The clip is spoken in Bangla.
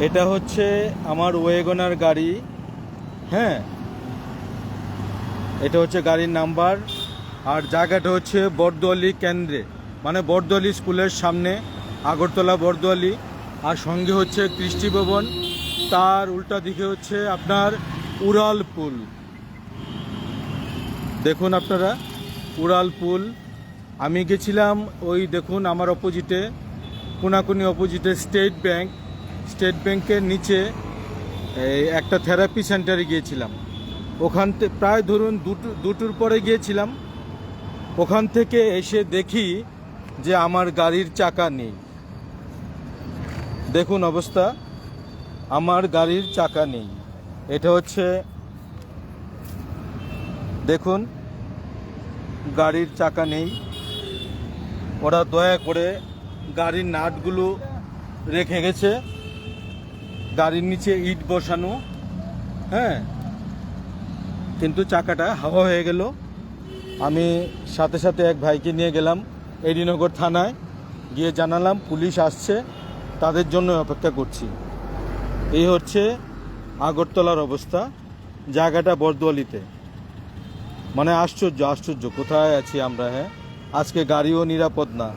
এটা হচ্ছে আমার ওয়েগনার গাড়ি। হ্যাঁ? এটা হচ্ছে গাড়ির নাম্বার। আর জায়গাটা হচ্ছে বরদোয়ালি কেন্দ্রে। মানে বরদোয়ালি স্কুলের সামনে, আগরতলা বরদোয়ালি। আর সঙ্গে হচ্ছে কৃষ্টি ভবন। তার উল্টা দিকে হচ্ছে আপনার উড়াল পুল। দেখুন আপনারা, উড়াল পুল। আমি গেছিলাম ওই দেখুন আমার অপোজিটে কোনাকুনি অপোজিটে স্টেট ব্যাংক। স্টেট ব্যাংকের নিচে একটা থেরাপি সেন্টারে গিয়েছিলাম। ওখান থেকে প্রায় ধরুন দুটো, দুটোর পরে গিয়েছিলাম। ওখান থেকে এসে দেখি যে আমার গাড়ির চাকা নেই। দেখুন অবস্থা, আমার গাড়ির চাকা নেই। এটা হচ্ছে, দেখুন, গাড়ির চাকা নেই। ওরা দয়া করে গাড়ির নাটগুলো রেখে গেছে। গাড়ির নিচে ইট বসানো হ্যাঁ? কিন্তু চাকাটা হাওয়া হয়ে গেল। আমি সাথে সাথে এক ভাইকে নিয়ে গেলাম এডিনগর থানায়। গিয়ে জানালাম, পুলিশ আসছে, তাদের জন্য অপেক্ষা করছি। এই হচ্ছে আগরতলার অবস্থা, জায়গাটা বরদোয়ালিতে। মানে আশ্চর্য আশ্চর্য, কোথায় আছি আমরা হ্যাঁ? আজকে গাড়িও নিরাপদ না।